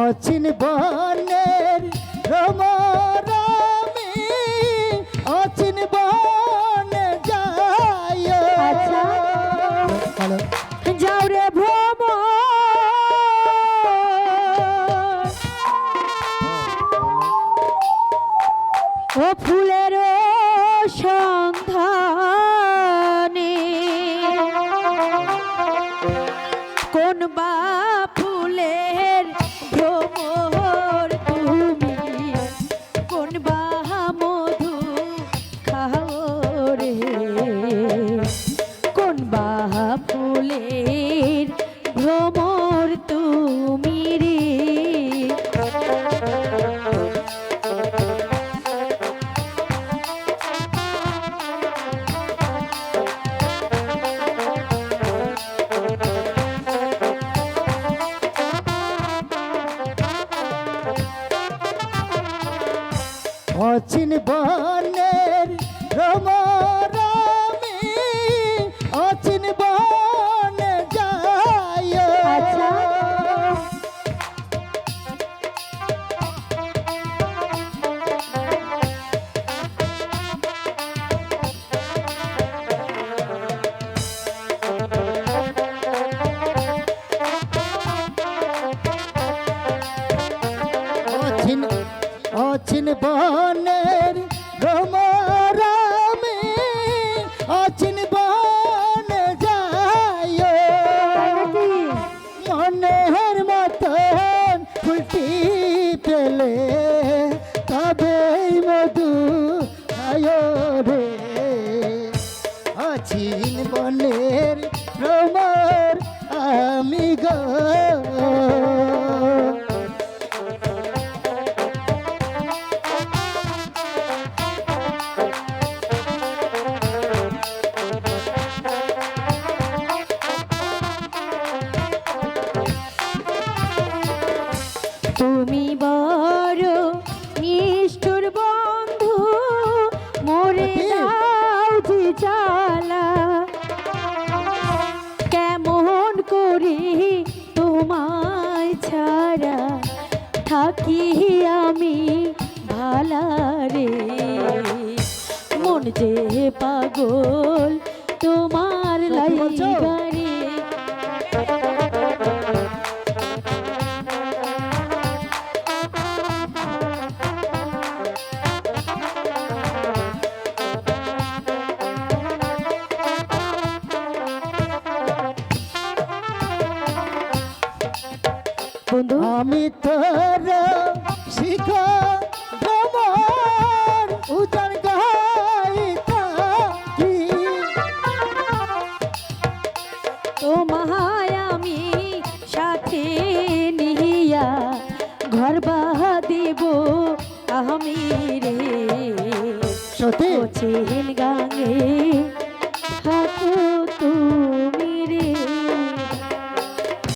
অচিন বনের রমরমি অচিন বনে যায় আচ্ছা। যাও রে ভ্রম। ও ফুলের সন্ধানে কোন বা ফুলের ভ্রমর তুমি রে। অচিন বনের রমরমি অচিন বনের রমরমি অচিন বনে যায় মনের মতন ফুলটি পেলে তবে মধু আয় রে। অচিন বনের রমর আমি গো। জ্বালা কেমন করে তোমায় ছাড়া থাকি আমি ভালা রে। মন যে পাগল তোমার সত্যি বন্ধু। আমি তোর শিখা উজান গাই থাকি তোমায় আমি সাথে নিয়া ঘর বাহা দিব আমি রে গাঙে থাকো তুমি।